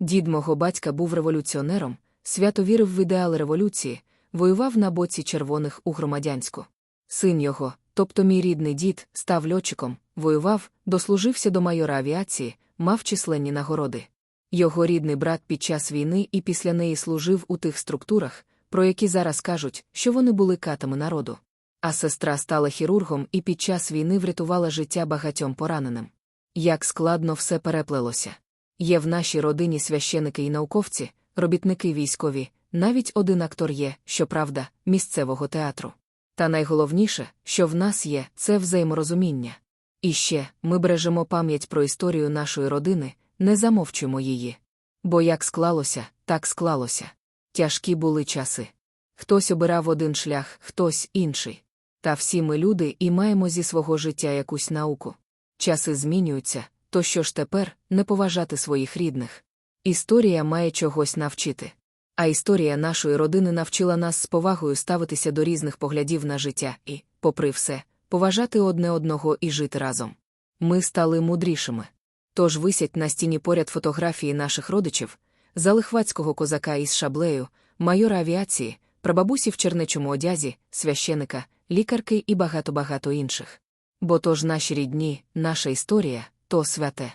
Дід мого батька був революціонером, свято вірив в ідеали революції, воював на боці червоних у громадянську. Син його, тобто мій рідний дід, став льотчиком, воював, дослужився до майора авіації, мав численні нагороди. Його рідний брат під час війни і після неї служив у тих структурах, про які зараз кажуть, що вони були катами народу. А сестра стала хірургом і під час війни врятувала життя багатьом пораненим. Як складно все переплелося. Є в нашій родині священики і науковці, робітники військові, навіть один актор є, щоправда, місцевого театру. Та найголовніше, що в нас є, це взаєморозуміння. І ще ми бережемо пам'ять про історію нашої родини, не замовчуємо її. Бо як склалося, так склалося. Тяжкі були часи. Хтось обирав один шлях, хтось інший. Та всі ми люди і маємо зі свого життя якусь науку. Часи змінюються, то що ж тепер не поважати своїх рідних? Історія має чогось навчити. А історія нашої родини навчила нас з повагою ставитися до різних поглядів на життя і, попри все, поважати одне одного і жити разом. Ми стали мудрішими. Тож висять на стіні поряд фотографії наших родичів, залихватського козака із шаблею, майора авіації, прабабусі в чернечому одязі, священика, лікарки і багато-багато інших. Бо то ж наші рідні, наша історія то святе.